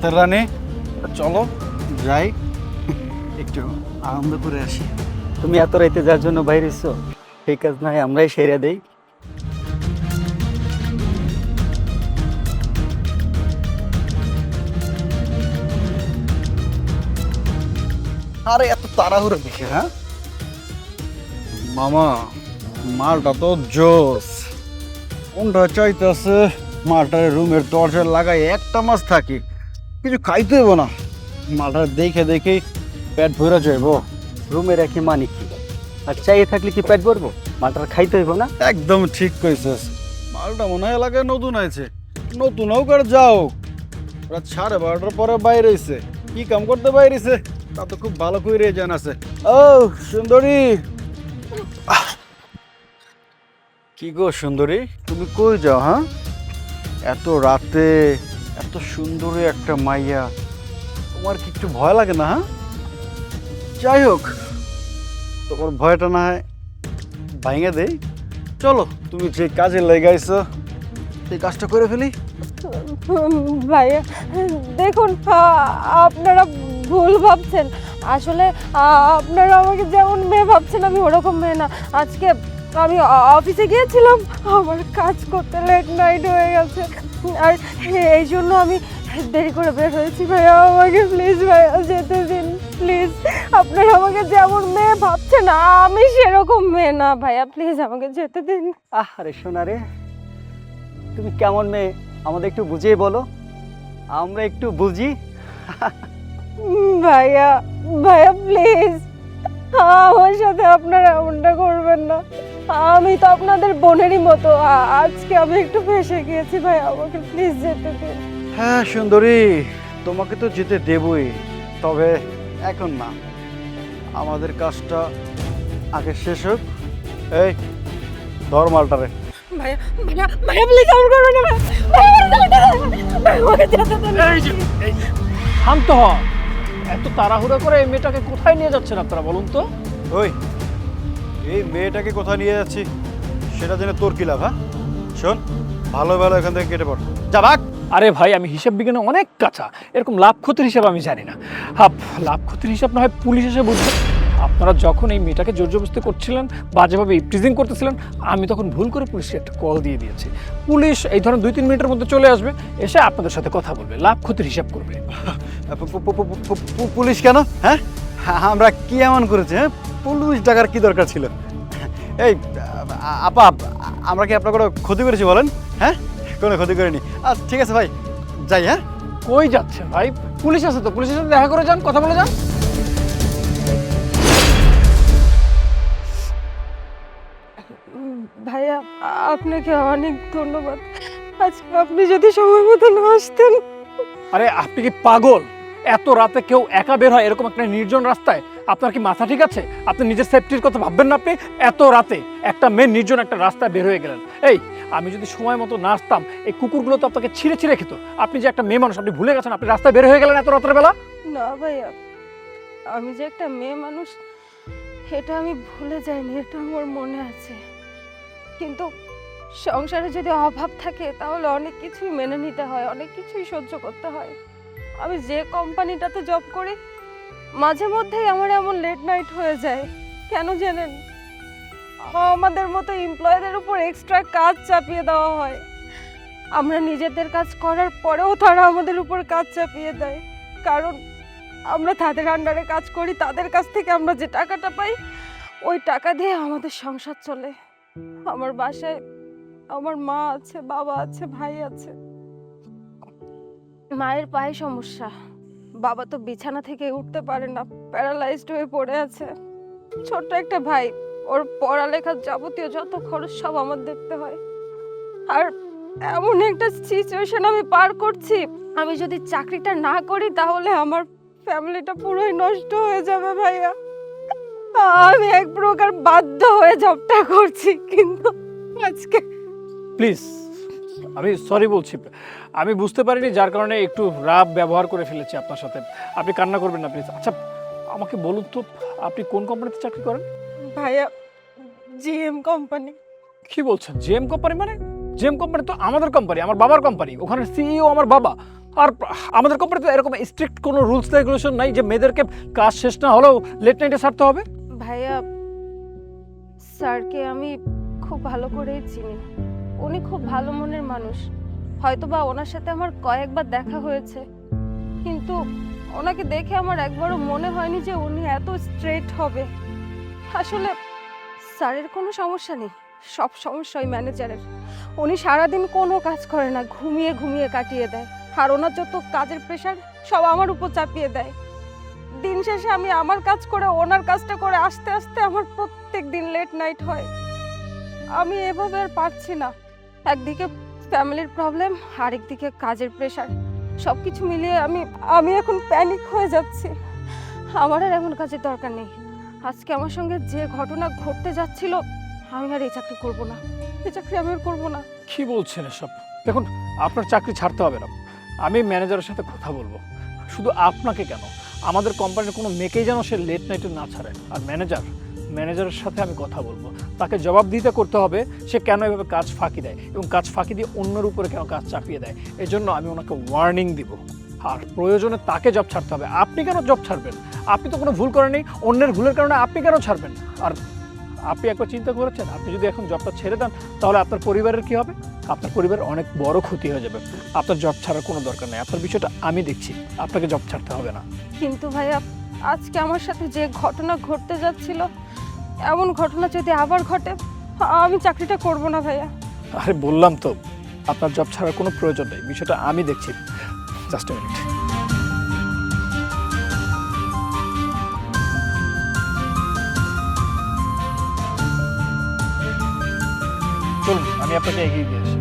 রাতের রানী, চলো, যাই। একটু আনন্দ করে আসি। তুমি এত রাইতে যার জন্য বাইরে এসছো? সেই কাজ না হয় আমরাই সেরে দেই। আরে, এত তাড়াহুড়ো দেখে হ্যাঁ? মামা, মালটা তো জোস। কোনটা চাইতেছে? মালটার রুমের দরজা লাগাই একটা মাস থাকি। কিছু খাইতে হইব না। মালটা দেখে দেখে পেট ভরে যাইব। রুমে রাখি মানে কি? আর চাইয়ে থাকলে কি পেট ভরবো? মালটা খাইতে হইব না? একদম ঠিক কইছিস। মালটা মনে হয় এলাকায় নতুন আছে নতুন হোক আর যাও রাত সাড়ে বারোটার পরে বাইরে এসে কি কাম করতে বাইরেছে তা তো খুব ভালো করে জান আছে। ও সুন্দরী! কি গো সুন্দরী? তুমি কই যাও হ্যাঁ? এত রাতে এত সুন্দরী একটা মাইয়া। তোমার কি একটু ভয় লাগে না হ্যাঁ? যাই হোক, তোমার ভয়টা না হয় ভাঙে দেই। চলো, তুমি যে কাজে লেগাইছো, সেই কাজটা করে ফেলি। ভাইয়া, দেখুন আপনারা ভুল ভাবছেন। আসলে আপনারা আমাকে যেমন মেয়ে ভাবছেন, আমি ওরকম মেয়ে না। আজকে আমি অফিসে গিয়েছিলাম আমার কাজ করতে লেট নাইট হয়ে গেছে। আর এই জন্য আমি দেরি করে বের হয়েছি ভাইয়া আমাকে প্লিজ ভাইয়া যেতে দিন প্লিজ আপনারা আমাকে যেমন মেয়ে ভাবছেন আমি সেরকম মেয়ে না ভাইয়া প্লিজ আমাকে যেতে দিন। আহ আরে সোনা রে তুমি কেমন মেয়ে? আমাদের একটু বুঝিয়ে বলো। আমরা একটু বুঝি। ভাইয়া ভাইয়া প্লিজ আমার সাথে আপনারা এমনটা করবেন না। আমি তো আপনাদের বোনেরই মতো। আজকে আমি একটু ফেসে গিয়েছি ভাই আমাকে প্লিজ যেতে দিন। হ্যাঁ সুন্দরী তোমাকে তো যেতে দেবই তবে এখন না। আমাদের কাজটা আগে শেষ হোক। এই ধর মালটারে। ভাইয়া ভাইয়া ভাইয়া প্লিজ এমন করবেন না ভাইয়া ভাইয়া, আমাকে যেতে দিন। শান্ত হ। এত তাড়াহুড়ো করে এই মেয়েটাকে কোথায় নিয়ে যাচ্ছেন আপনারা বলুন তো? ওই এই মেয়েটাকে কোথায় নিয়ে যাচ্ছি সেটা জেনে তোর কি লাভ হ্যাঁ? শোন ভালো ভালো এখান থেকে কেটে পড়। যা ভাগ। আরে ভাই আমি হিসাব বিজ্ঞানে অনেক কাঁচা। এরকম লাভ ক্ষতির হিসাব আমি জানি না। হাফ লাভ ক্ষতির হিসাব না হয় পুলিশ এসে বুঝবে। আপনারা যখন এই মেয়েটাকে জোর জবরদস্তি করছিলেন বাজেভাবে ইপটিজিং করতেছিলেন আমি তখন ভুল করে পুলিশকে একটা কল দিয়ে দিয়েছি। পুলিশ এই ধরনের দুই তিন মিনিটের মধ্যে চলে আসবে এসে আপনাদের সাথে কথা বলবে লাভ ক্ষতির হিসাব করবে। পুলিশ কেন? হ্যাঁ? আমরা কি এমন করেছি হ্যাঁ? পুলিশ ডাকার কি দরকার ছিল? এই আপা আমরা কি আপনার কোনো ক্ষতি করেছি বলেন? হ্যাঁ? কোনো ক্ষতি করিনি। আচ্ছা ঠিক আছে ভাই যাই হ্যাঁ? কই যাচ্ছেন ভাই? পুলিশ আছে তো পুলিশের সাথে দেখা করে যান কথা বলে যান। ভাইয়া আপনাকে অনেক ধন্যবাদ। আজকে আপনি যদি সময় মতো না আসতেন। আরে আপনি কি পাগল? এত রাতে কেউ একা বের হয় এরকম একটা নির্জন রাস্তায়? আপনার কি মাথা ঠিক আছে? আপনি নিজের সেফটির কথা ভাববেন না আপনি? এত রাতে একটা মেয়ে নির্জন একটা রাস্তায় বের হয়ে গেলেন। এই আমি যদি সময় মতো না আসতাম এই কুকুরগুলো তো আপনাকে ছিঁড়ে ছিঁড়ে খেত। আপনি যে একটা মেয়ে মানুষ আপনি ভুলে গেছেন আপনি রাস্তায় বের হয়ে গেলেন এত রাতের বেলা? না ভাইয়া আমি যে একটা মেয়ে মানুষ এটা আমি ভুলে যাইনি এটা আমার মনে আছে। কিন্তু সংসারে যদি অভাব থাকে, তাহলে অনেক কিছুই মেনে নিতে হয়, অনেক কিছুই সহ্য করতে হয়। আমি যে কোম্পানিটাতে জব করি, মাঝে মধ্যেই আমার এমন লেট নাইট হয়ে যায়। কেন জানেন? আমাদের মতো এমপ্লয়ীদের উপর এক্সট্রা কাজ চাপিয়ে দেওয়া হয়। আমরা নিজেদের কাজ করার পরেও তারা আমাদের উপর কাজ চাপিয়ে দেয়। কারণ আমরা তাদের আন্ডারে কাজ করি, তাদের কাছ থেকে আমরা যে টাকাটা পাই, ওই টাকা দিয়ে আমাদের সংসার চলে। আমার বাসায় আমার মা আছে বাবা আছে ভাই আছে। মায়ের পায়ে সমস্যা। বাবা তো বিছানা থেকে উঠতে পারে না প্যারালাইজড হয়ে পড়ে আছে। ছোট্ট একটা ভাই ওর পড়ালেখার যাবতীয় যত খরচ সব আমার দেখতে হয়। আর এমন একটা সিচুয়েশন আমি পার করছি আমি যদি চাকরিটা না করি তাহলে আমার ফ্যামিলিটা পুরোই নষ্ট হয়ে যাবে ভাইয়া। আমি এক প্রকার বাধ্য হয়ে জবটা করছি কিন্তু আজকে প্লিজ আমি সরি বলছি। আমি বুঝতে পারিনি যার কারণে একটু রাব ব্যবহার করে ফেলেছি আপনার সাথে। আপনি কান্না করবেন না প্লিজ। আচ্ছা আমাকে বলুন তো আপনি কোন কোম্পানিতে চাকরি করেন? ভাইয়া জিএম কোম্পানি। কি বলছেন? জেম কোম্পানি মানে? জেম কোম্পানি তো আমাদের কোম্পানি আমার বাবার কোম্পানি। ওখানে সিইও আমার বাবা। আর আমাদের কোম্পানিতে এরকম স্ট্রিক্ট কোনো রুলস রেগুলেশন নাই যে মেয়েদেরকে কাজ শেষ না হলেও লেট নাইটে ছাড়তে হবে? ভাইয়া, স্যারকে আমি খুব ভালো করেই চিনি। উনি খুব ভালো মনের মানুষ। হয়তোবা ওনার সাথে আমার কয়েকবার দেখা হয়েছে। কিন্তু ওনাকে দেখে আমার একবারও মনে হয়নি যে উনি এত স্ট্রেট হবে। আসলে স্যারের কোনো সমস্যা নেই। সব সমস্যা ওই ম্যানেজারের উনি সারাদিন কোনো কাজ করে না, ঘুমিয়ে ঘুমিয়ে কাটিয়ে দেয়। আর ওনার যত কাজের প্রেশার সব আমার উপর চাপিয়ে দেয়। দিন শেষে আমি আমার কাজ করে, ওনার কাজটা করে আস্তে আস্তে আমার প্রত্যেক দিন লেট নাইট হয়। আমি এভাবে আর পারছি না। একদিকে ফ্যামিলির প্রবলেম আরেকদিকে কাজের প্রেশার সব কিছু মিলিয়ে আমি আমি এখন প্যানিক হয়ে যাচ্ছি। আমার আর এমন কাজের দরকার নেই। আজকে আমার সঙ্গে যে ঘটনা ঘটতে যাচ্ছিল, আমি আর এই চাকরি করব না। এই চাকরি আমি আর করব না। কি বলছেন এসব? দেখুন, আপনার চাকরি ছাড়তে হবে না। আমি ম্যানেজারের সাথে কথা বলব। শুধু আপনাকে কেন? আমাদের কোম্পানির কোনো মেয়েকেই যেন সে লেট নাইটে না ছাড়ে। আর ম্যানেজার ম্যানেজারের সাথে আমি কথা বলব। তাকে জবাবদিহিতা করতে হবে, সে কেন এভাবে কাজ ফাঁকি দেয় এবং কাজ ফাঁকি দিয়ে অন্যের উপরে কেন কাজ চাপিয়ে দেয়। এই জন্য আমি ওনাকে ওয়ার্নিং দিব। আর প্রয়োজনে তাকে জব ছাড়তে হবে। আপনি কেন জব ছাড়বেন? আপনি তো কোনো ভুল করেননি। অন্যের ভুলের কারণে আপনি কেন ছাড়বেন? আর আপনি একবার চিন্তা করেছেন? আপনি যদি এখন জবটা ছেড়ে দেন, তাহলে আপনার পরিবারের কি হবে? আপনার পরিবারের অনেক বড় ক্ষতি হয়ে যাবে। আপনার জব ছাড়ার কোনো দরকার নেই। আপনার বিষয়টা আমি দেখছি। আপনাকে জব ছাড়তে হবে না। কিন্তু ভাইয়া আজকে আমার সাথে যে ঘটনা ঘটতে যাচ্ছিল এমন ঘটনা যদি আবার ঘটে আমি চাকরিটা করব না ভাইয়া। আরে বললাম তো আপনার জব ছাড়ার কোনো প্রয়োজন নেই। বিষয়টা আমি দেখছি। জাস্ট মিনিট চলুন আমি আপনাকে এগিয়ে দিয়ে আসি। চলুন